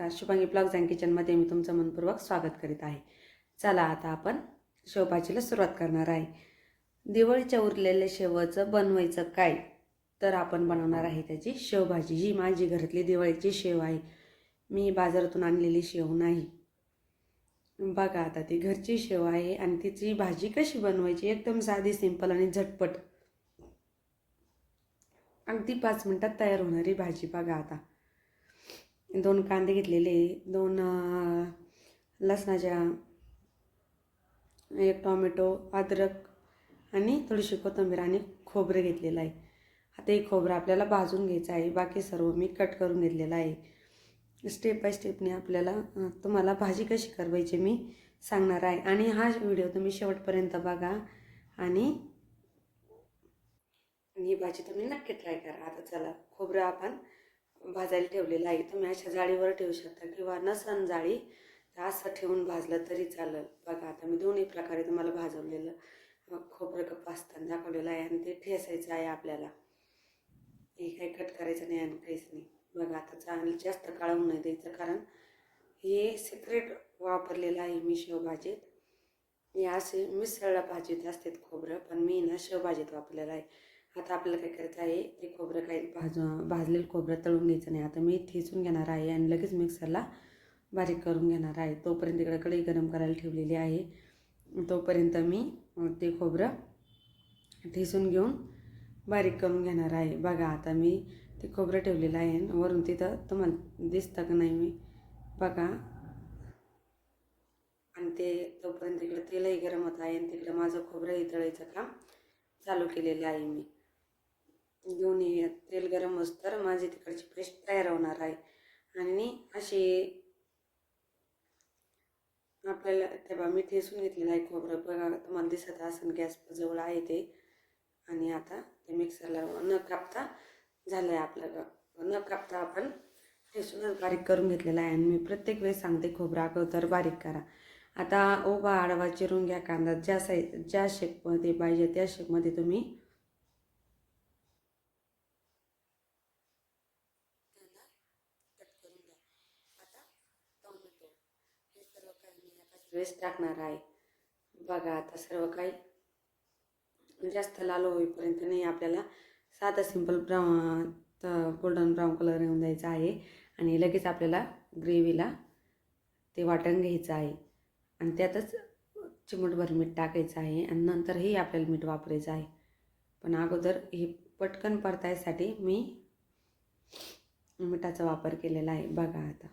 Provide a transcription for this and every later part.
नमस्कार. Shubhangi blogs and किचनमध्ये मी तुमचं मनपूर्वक स्वागत करीत आहे. चला आता आपण शेवभाजीला सुरुवात करणार आहे. दिवाळीच्या उरलेल्या शेवचं बनवायचं काय? तर आपण बनवणार आहे त्याची शेवभाजी. ही माझी घरातली दिवाळीची शेव आहे. मी बाजारातून आणलेली शेव नाही. बघा आता ती घरची शेव आहे आणि तिची भाजी कशी बनवायची? एकदम साधी सिंपल आणि झटपट. अगदी पाच मिनटात तयार होणारी भाजी बघा आता. दोन कांदे घेतलेले दोन लसणाच्या एक टॉमॅटो अद्रक आणि थोडीशी कोथिंबीर आणि खोबरं घेतलेलं आहे. आता हे खोबरं आपल्याला भाजून घ्यायचं आहे. बाकी सर्व मी कट करून घेतलेलं आहे. स्टेप बाय स्टेपने आपल्याला तुम्हाला भाजी कशी करवायची मी सांगणार आहे. आणि हा व्हिडिओ तुम्ही शेवटपर्यंत बघा आणि आणि ही भाजी तुम्ही नक्की ट्राय करा. आता चला खोबरं आपण भाजायला ठेवलेलं आहे. तुम्ही अशा जाळीवर ठेवू शकता किंवा नसन जाळी तर असं ठेवून भाजलं तरी चालेल. बघा आता मी दोन्ही प्रकारे तुम्हाला भाजवलेलं. मग खोबरं कप भाजताना दाखवलेलं आहे आणि ते ठेसायचं आहे आपल्याला. हे काही कट करायचं नाही आणि काहीच नाही. बघा आता चांगलं जास्त काळवून नाही द्यायचं कारण हे सिक्रेट वापरलेलं आहे मी शेवभाजीत हे असे मिसळला भाजीत असतात खोबरं पण मी ना शेवभाजीत वापरलेलं आहे. आता आपल्याला काय करायचं आहे? ते खोबरं काही भाज भाजलेलं खोबरं तळून घ्यायचं नाही. आता मी ठेचून घेणार आहे आणि लगेच मिक्सरला बारीक करून घेणार आहे. तोपर्यंत इकडे कढई गरम करायला ठेवलेली आहे. तोपर्यंत मी ते खोबरं ठेचून घेऊन बारीक करून घेणार आहे. बघा आता मी ते खोबरं ठेवलेलं आहे आणि वरून तिथं तुम्हाला दिसतं का नाही मी? बघा. आणि ते तोपर्यंत तिकडं तेलही गरम होत आहे आणि तिकडं माझं खोबरंही तळायचं काम चालू केलेलं आहे मी. घेऊन ये तेल गरम तर माझी तिकडची पेस्ट तयार होणार आहे. आणि अशी आपल्याला तेव्हा मी ठेसून घेतलेलं आहे खोबरं. बघा तुम्हाला दिसत असेल गॅस जवळ आहे ते. आणि आता ते मिक्सरला न कापता झालं आहे आपलं न कापता आपण ठेसूनच बारीक करून घेतलेलं आहे. आणि मी प्रत्येक वेळेस सांगते खोबरं अगोदर बारीक करा. आता ओबा आडवा चिरून घ्या कांदा. ज्या साईज ज्या शेपमध्ये पाहिजे त्या शेपमध्ये तुम्ही वेस्ट टाकणार आहे. बघा आता सर्व काही जास्त लाल होईपर्यंत नाही आपल्याला साधा simple brown golden brown colour येऊन द्यायचा आहे. आणि लगेच आपल्याला ग्रेव्हीला ते वाटण घ्यायचं आहे. आणि त्यातच चिमटभर मीठ टाकायचं आहे. आणि नंतरही आपल्याला मीठ वापरायचं आहे. पण अगोदर हे पटकन परतायसाठी मी मिठाचा वापर केलेला आहे. बघा आता.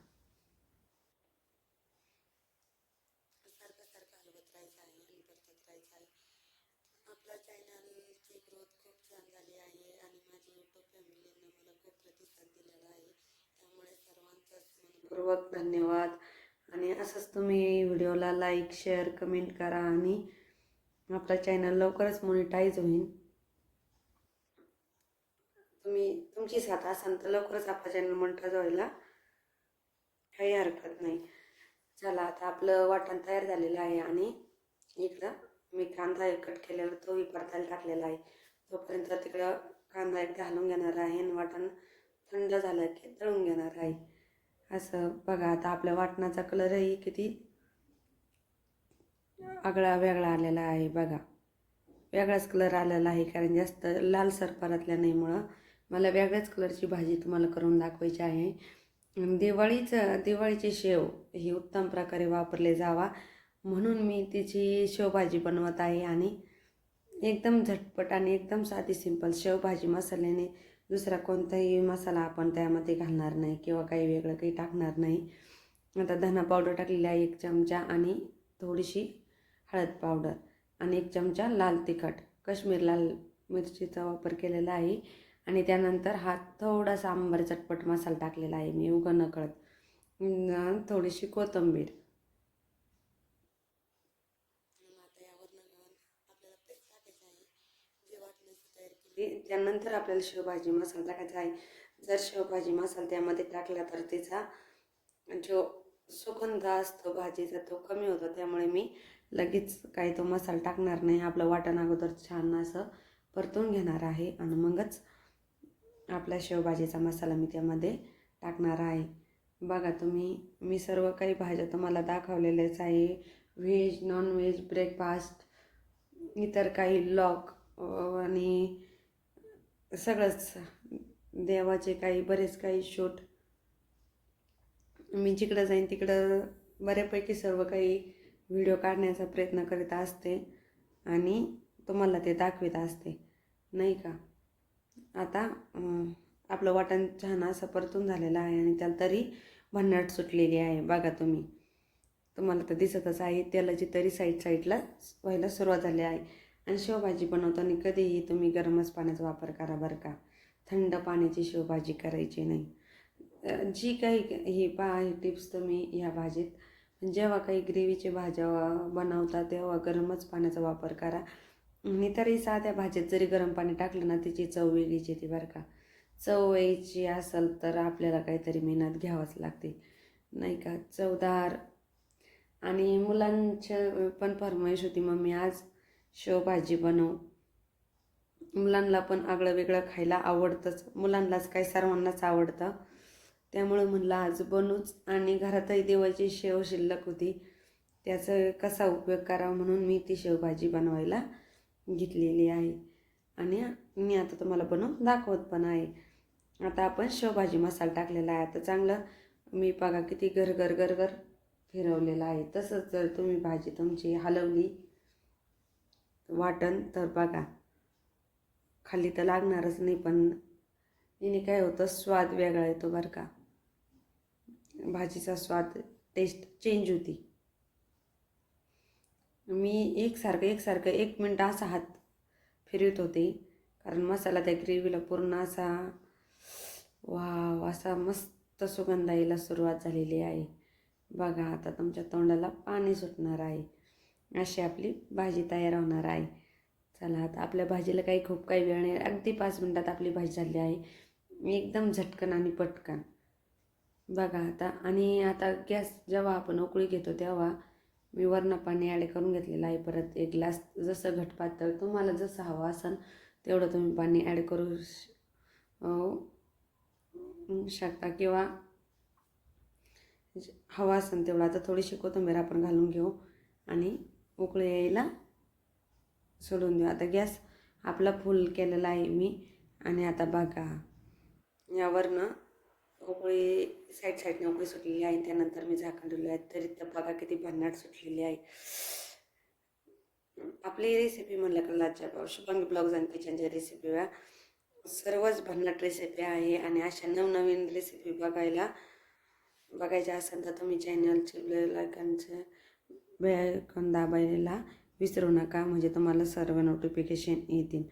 आणि परतत आपल्या चॅनलची ग्रोथ खूप छान झाली आहे आणि माझी यूट्यूब फॅमिलीनं मला खूप प्रतिसाद दिलेला आहे. त्यामुळे सर्वांचाच मनपूर्वक धन्यवाद. आणि असंच तुम्ही व्हिडिओला लाईक शेअर कमेंट करा आणि आपला चॅनल लवकरच मोनिटाईज होईल. तुम्ही तुमची साथ असाल तर लवकरच आपला चॅनल मोनिटाईज व्हायला काही हरकत नाही. चला आता आपलं वाटण तयार झालेलं आहे आणि इकडं मी कांदा एक कट केलेला तोही परतायला टाकलेला आहे. तोपर्यंत तिकडं कांदा एक घालून घेणार आहे आणि वाटण थंड झालं की तळून घेणार आहे. असं बघा आता आपल्या वाटणाचा कलरही किती आगळा वेगळा आलेला आहे बघा. वेगळाच कलर आलेला आहे कारण जास्त लालसर परतल्यानेमुळं मला वेगळ्याच कलरची भाजी तुम्हाला करून दाखवायची आहे. दिवाळीचं दिवाळीचे शेव ही उत्तम प्रकारे वापरले जावा. म्हणून मी तिची शेवभाजी बनवत आहे आणि एकदम झटपट आणि एकदम साधी सिंपल शेवभाजी मसाल्याने दुसरा कोणताही मसाला आपण त्यामध्ये घालणार नाही किंवा काही वेगळं काही टाकणार नाही. आता धना पावडर टाकलेली आहे एक चमचा आणि थोडीशी हळद पावडर आणि एक चमचा लाल तिखट काश्मीर लाल मिरचीचा वापर केलेला आहे. आणि त्यानंतर हा थोडासा आंबर चटपट मसाला टाकलेला आहे मी उगं नकळत थोडीशी कोथिंबीर. त्यानंतर आपल्याला शेवभाजी मसाला टाकायचा आहे. जर शेवभाजी मसाला त्यामध्ये टाकला तर तिचा जो सुगंध असतो भाजीचा तो कमी होतो. त्यामुळे मी लगेच काही तो मसाला टाकणार नाही. आपलं वाटण अगोदर छान असं परतून घेणार आहे आणि मगच आपला शेवभाजीचा मसाला मी त्यामध्ये टाकणार आहे. बघा तुम्ही मी सर्व काही भाज्या तुम्हाला दाखवलेल्याच आहे. व्हेज नॉन व्हेज ब्रेकफास्ट इतर काही लॉक आणि सगळंच देवाचे काही बरेच काही शूट मी जिकडं जाईन तिकडं बऱ्यापैकी सर्व काही व्हिडिओ काढण्याचा प्रयत्न करीत असते आणि तुम्हाला ते दाखवित असते. नाही का? आता आपलं वाटण छान असं परतून झालेलं आहे आणि त्याला तरी भन्नाट सुटलेली आहे. बघा तुम्ही. तुम्हाला तर दिसतच आहे तेलाची तरी साईड साईडला व्हायला सुरुवात झाली आहे. आणि शेवभाजी बनवताना कधीही तुम्ही गरमच पाण्याचा वापर करा बरं का. थंड पाण्याची शेवभाजी करायची नाही. जी काही ही पहा हे टिप्स तुम्ही ह्या भाजीत. जेव्हा काही ग्रेव्हीचे भाज्या बनवता तेव्हा गरमच पाण्याचा वापर करा. आणि तरी साध्या भाजीत जरी गरम पाणी टाकलं ना तिची चव वेगळीच येते बरं का. चव यायची असेल तर आपल्याला काहीतरी मेहनत घ्यावंच लागते. नाही का? चवदार. आणि मुलांच्या पण फरमाईश होती मम्मी आज शेवभाजी बनव. मुलांना पण आगळं वेगळं खायला आवडतंच. मुलांनाच काय सर्वांनाच आवडतं. त्यामुळं म्हणलं आज बनूच. आणि घरातही देवाची शेव शिल्लक होती. त्याचा कसा उपयोग करावा म्हणून मी ती शेवभाजी बनवायला घेतलेली आहे. आणि मी आता तुम्हाला बनवून दाखवत पण आहे. आता आपण शेवभाजी मसाला टाकलेला आहे. आता चांगलं मी बघा किती गरगर गरगर फिरवलेलं आहे. तसंच जर तुम्ही भाजी तुमची हलवली वाटण तर बघा. खाली तर लागणारच नाही पण याने काय होतं स्वाद वेगळा येतो बरं का. भाजीचा स्वाद टेस्ट चेंज होती. मी एकसारखं एकसारखं एक मिनटं असा हात फिरवत होते कारण मसाला त्या ग्रेव्हीला पूर्ण असा वा असा मस्त सुगंध यायला सुरुवात झालेली आहे. बघा आता तुमच्या तोंडाला पाणी सुटणार आहे. अशी आपली भाजी तयार होणार आहे. चला आता आपल्या भाजीला काही खूप काही वेळ नाही. अगदी पाच मिनटात आपली भाजी झाली आहे. एकदम झटकन आणि पटकन. बघा आता आणि आता गॅस जेव्हा आपण उकळी घेतो तेव्हा मी वरण पाणी ॲड करून घेतलेलं आहे. परत एक ग्लास जसं घट पातळ तुम्हाला जसं हवं असेल तेवढं तुम्ही पाणी ॲड करू शकता किंवा हवा असेल तेवढं. आता थोडीशी कोथिंबीर आपण घालून घेऊ आणि उकळी यायला सोडून देऊ. आता गॅस आपला फुल केलेला आहे मी. आणि आता बघा यावरनं उकळी साईड साईडने उकळी सुटलेली आहे. त्यानंतर मी झाकण ठेवलं आहे. तरी तर बघा किती भन्नाट सुटलेली आहे. आपली रेसिपी म्हणलं का लाजच्या शुभंग ब्लॉग्स आणि किचनच्या रेसिपी सर्वच भन्नाट रेसिपी आहे. आणि अशा नवनवीन रेसिपी बघायला बघायच्या असेल तर तुम्ही चॅनलचे लायकांचे बेल दाबायला विसरू नका. म्हणजे तुम्हाला सर्व नोटिफिकेशन येतील.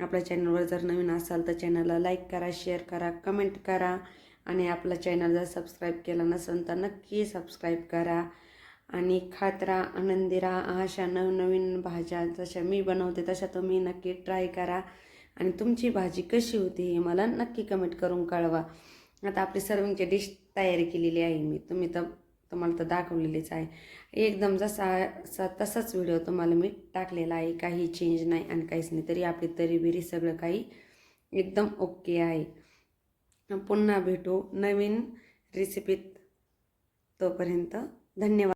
आपल्या चॅनलवर जर नवीन असाल तर चॅनलला लाईक करा शेअर करा कमेंट करा. आणि आपला चॅनल जर सबस्क्राईब केला नसेल तर नक्की सबस्क्राईब करा. आणि खात राहा आनंदी राहा. अशा नवनवीन भाज्या जशा मी बनवते तशा तुम्ही नक्की ट्राय करा. आणि तुमची भाजी कशी होती हे मला नक्की कमेंट करून कळवा. आता आपली सर्विंगची डिश तयारी केलेली आहे मी. तुम्ही तर तुम्हाला तर दाखवलेलीच आहे. एकदम जसा असा तसाच व्हिडिओ तुम्हाला मी टाकलेला आहे. काही चेंज नाही आणि काहीच नाही. तरी आपली तरी बिरी सगळं काही एकदम ओके आहे. पुन्हा भेटू नवीन रेसिपीत तोपर्यंत धन्यवाद.